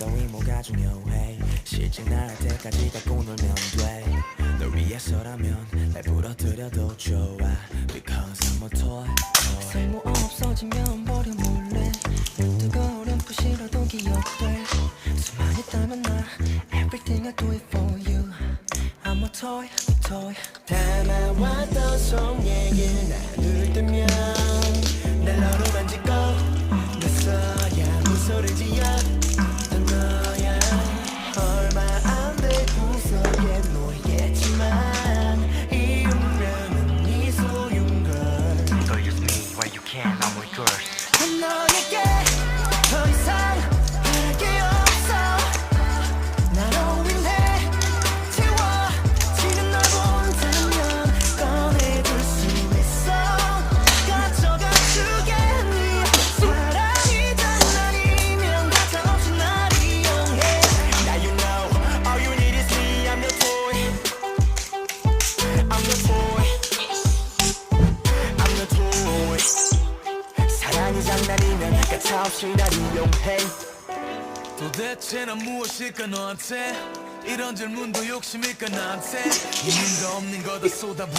있어 이모가 중요해. 실제 나할 때까지 갖고 놀면 돼널 위해서라면 날 부러뜨려도 좋아. Because I'm a toy, toy. 쓸모 없어지면 버려 몰래. 뜨거운 푸시라도 기억돼. 수많이 닮은 나 Everything I do it for you. I'm a toy, toy. 담아왔던 속 얘기를 나눌 때면 hand on my girth. 장난이면 가차없이 날 이용해. 도대체 난 무엇일까 너한테? 이런 질문도 욕심일까 나한테? 거 없는 거다 쏟아부어